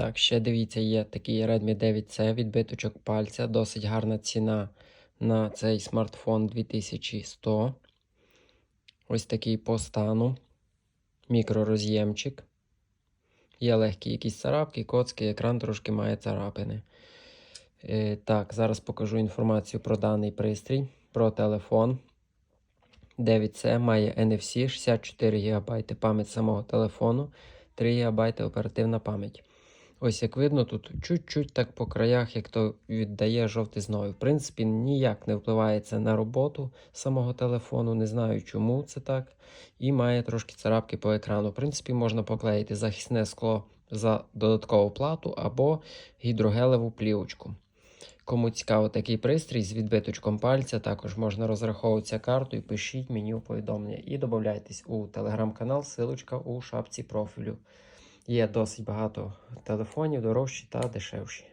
Так, ще дивіться, є такий Redmi 9C, відбиточок пальця, досить гарна ціна на цей смартфон 2100. Ось такий по стану. Мікророз'ємчик. Є легкі якісь царапки, коцки, екран трошки має царапини. Е, так, зараз покажу інформацію про даний пристрій, про телефон. 9C має NFC, 64 ГБ пам'ять самого телефону, 3 ГБ оперативна пам'ять. Ось як видно, тут чуть-чуть так по краях, як то віддає жовтизною. В принципі, ніяк не впливає це на роботу самого телефону. Не знаю, чому це так. І має трошки царапки по екрану. В принципі, можна поклеїти захисне скло за додаткову плату або гідрогелеву плівочку. Кому цікаво такий пристрій з відбиточком пальця, також можна розраховуватися картою, пишіть мені у повідомлення і додайтесь у телеграм-канал, силочка у шапці профілю. Є досить багато телефонів, дорожчі та дешевші.